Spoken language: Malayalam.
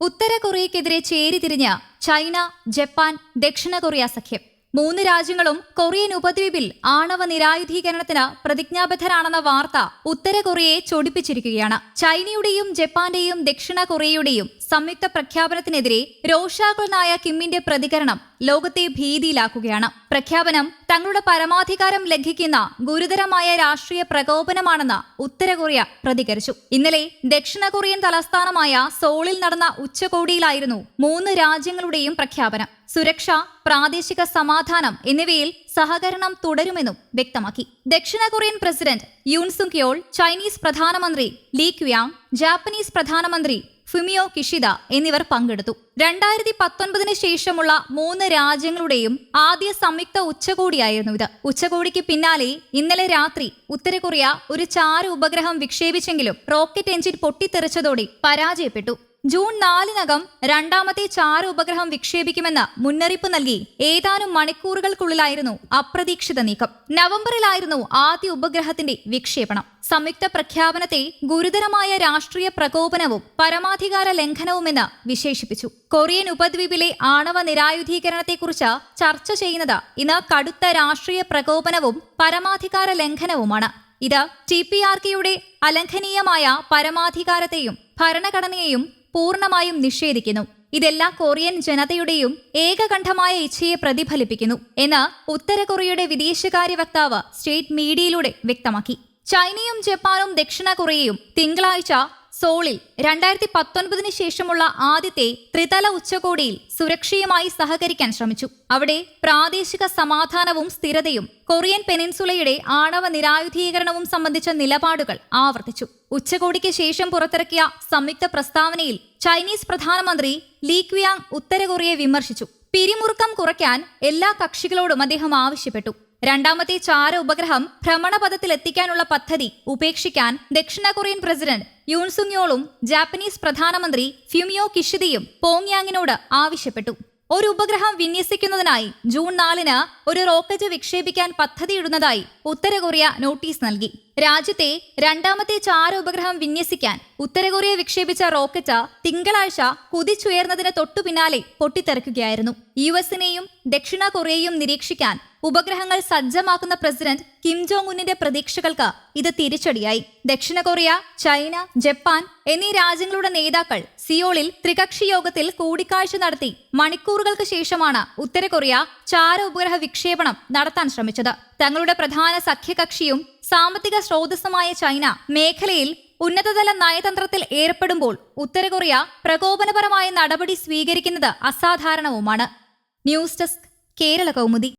ഉത്തര കൊറിയയ്ക്കെതിരെ ചേരിതിരിഞ്ഞ് ചൈന ജപ്പാൻ ദക്ഷിണ കൊറിയ സഖ്യം. മൂന്ന് രാജ്യങ്ങളും കൊറിയൻ ഉപദ്വീപിൽ ആണവ നിരായുധീകരണത്തിന് പ്രതിജ്ഞാബദ്ധരാണെന്ന വാർത്ത ഉത്തര കൊറിയയെ ചൊടിപ്പിച്ചിരിക്കുകയാണ്. ചൈനയുടെയും ജപ്പാന്റെയും ദക്ഷിണ കൊറിയയുടെയും സംയുക്ത പ്രഖ്യാപനത്തിനെതിരെ രോഷാകുലനായ കിമ്മിന്റെ പ്രതികരണം ലോകത്തെ ഭീതിയിലാക്കുകയാണ്. പ്രഖ്യാപനം തങ്ങളുടെ പരമാധികാരം ലംഘിക്കുന്ന ഗുരുതരമായ രാഷ്ട്രീയ പ്രകോപനമാണെന്ന് ഉത്തര കൊറിയ പ്രതികരിച്ചു. ഇന്നലെ ദക്ഷിണ കൊറിയൻ തലസ്ഥാനമായ സോളിൽ നടന്ന ഉച്ചകോടിയിലായിരുന്നു മൂന്ന് രാജ്യങ്ങളുടെയും പ്രഖ്യാപനം. സുരക്ഷ പ്രാദേശിക സമാധാനം എന്നിവയിൽ സഹകരണം തുടരുമെന്നും വ്യക്തമാക്കി. ദക്ഷിണ Korean president Yoon Suk Yeol Chinese പ്രധാനമന്ത്രി ലീ ക്വിയാങ് ജാപ്പനീസ് പ്രധാനമന്ത്രി ഫുമിയോ കിഷിദ എന്നിവർ പങ്കെടുത്തു. രണ്ടായിരത്തി പത്തൊൻപതിന് ശേഷമുള്ള മൂന്ന് രാജ്യങ്ങളുടെയും ആദ്യ സംയുക്ത ഉച്ചകോടിയായിരുന്നു ഇത്. ഉച്ചകോടിക്ക് പിന്നാലെ ഇന്നലെ രാത്രി ഉത്തര കൊറിയ ഒരു ചാര ഉപഗ്രഹം വിക്ഷേപിച്ചെങ്കിലും റോക്കറ്റ് എഞ്ചിൻ പൊട്ടിത്തെറിച്ചതോടെ പരാജയപ്പെട്ടു. ജൂൺ നാലിനകം രണ്ടാമത്തെ ചാര ഉപഗ്രഹം വിക്ഷേപിക്കുമെന്ന് മുന്നറിയിപ്പ് നൽകി ഏതാനും മണിക്കൂറുകൾക്കുള്ളിലായിരുന്നു അപ്രതീക്ഷിത നീക്കം. നവംബറിലായിരുന്നു ആദ്യ ഉപഗ്രഹത്തിന്റെ വിക്ഷേപണം. സംയുക്ത പ്രഖ്യാപനത്തെ ഗുരുതരമായ രാഷ്ട്രീയ പ്രകോപനവും പരമാധികാര ലംഘനവുമെന്ന് വിശേഷിപ്പിച്ചു. കൊറിയൻ ഉപദ്വീപിലെ ആണവ നിരായുധീകരണത്തെക്കുറിച്ച് ചർച്ച ചെയ്യുന്നത് ഇന്ന് കടുത്ത രാഷ്ട്രീയ പ്രകോപനവും പരമാധികാര ലംഘനവുമാണ്. ഇത് ടി പി ആർ കെയുടെ അലംഘനീയമായ പരമാധികാരത്തെയും ഭരണഘടനയെയും പൂർണമായും നിഷേധിക്കുന്നു. ഇതെല്ലാം കൊറിയൻ ജനതയുടെയും ഏകകണ്ഠമായ ഇച്ഛയെ പ്രതിഫലിപ്പിക്കുന്നു എന്ന് ഉത്തര കൊറിയയുടെ വിദേശകാര്യ വക്താവ് സ്റ്റേറ്റ് മീഡിയയിലൂടെ വ്യക്തമാക്കി. ചൈനയും ജപ്പാനും ദക്ഷിണ കൊറിയയും തിങ്കളാഴ്ച സോളിൽ രണ്ടായിരത്തി പത്തൊൻപതിന് ശേഷമുള്ള ആദ്യത്തെ ത്രിതല ഉച്ചകോടിയിൽ സുരക്ഷയുമായി സഹകരിക്കാൻ ശ്രമിച്ചു. അവിടെ പ്രാദേശിക സമാധാനവും സ്ഥിരതയും കൊറിയൻ പെനിൻസുലയുടെ ആണവ നിരായുധീകരണവും സംബന്ധിച്ച നിലപാടുകൾ ആവർത്തിച്ചു. ഉച്ചകോടിക്ക് ശേഷം പുറത്തിറക്കിയ സംയുക്ത പ്രസ്താവനയിൽ ചൈനീസ് പ്രധാനമന്ത്രി ലീ ക്വിയാങ് ഉത്തര കൊറിയയെ വിമർശിച്ചു. പിരിമുറുക്കം കുറയ്ക്കാൻ എല്ലാ കക്ഷികളോടും അദ്ദേഹം ആവശ്യപ്പെട്ടു. രണ്ടാമത്തെ ചാര ഉപഗ്രഹം ഭ്രമണപഥത്തിൽ എത്തിക്കാനുള്ള പദ്ധതി ഉപേക്ഷിക്കാൻ ദക്ഷിണ കൊറിയൻ പ്രസിഡന്റ് യൂൺസുങ് യോളും ജാപ്പനീസ് പ്രധാനമന്ത്രി ഫ്യുമിയോ കിഷിദിയും പോങ്യാങ്ങിനോട് ആവശ്യപ്പെട്ടു. ഒരു ഉപഗ്രഹം വിന്യസിക്കുന്നതിനായി ജൂൺ നാലിന് ഒരു റോക്കറ്റ് വിക്ഷേപിക്കാൻ പദ്ധതിയിടുന്നതായി ഉത്തര കൊറിയ നോട്ടീസ് നൽകി. രാജ്യത്തെ രണ്ടാമത്തെ ചാര ഉപഗ്രഹം വിന്യസിക്കാൻ ഉത്തര കൊറിയ വിക്ഷേപിച്ച റോക്കറ്റ് തിങ്കളാഴ്ച കുതിച്ചുയർന്നതിന് തൊട്ടു പിന്നാലെ പൊട്ടിത്തെറിക്കുകയായിരുന്നു. യു എസിനെയും ദക്ഷിണ കൊറിയയും നിരീക്ഷിക്കാൻ ഉപഗ്രഹങ്ങൾ സജ്ജമാക്കുന്ന പ്രസിഡന്റ് കിം ജോങ് ഉന്നിന്റെ പ്രതീക്ഷകൾക്ക് ഇത് തിരിച്ചടിയായി. ദക്ഷിണ കൊറിയ ചൈന ജപ്പാൻ എന്നീ രാജ്യങ്ങളുടെ നേതാക്കൾ സിയോളിൽ ത്രികക്ഷി യോഗത്തിൽ കൂടിക്കാഴ്ച നടത്തി മണിക്കൂറുകൾക്ക് ശേഷമാണ് ഉത്തര കൊറിയ ചാര ഉപഗ്രഹ വിക്ഷേപണം നടത്താൻ ശ്രമിച്ചത്. തങ്ങളുടെ പ്രധാന സഖ്യകക്ഷിയും സാമ്പത്തിക സ്രോതസ്സുമായ ചൈന മേഖലയിൽ ഉന്നതതല നയതന്ത്രത്തിൽ ഏർപ്പെടുമ്പോൾ ഉത്തര കൊറിയ പ്രകോപനപരമായ നടപടി സ്വീകരിക്കുന്നത് അസാധാരണവുമാണ്. News desk Kerala Kaumudi.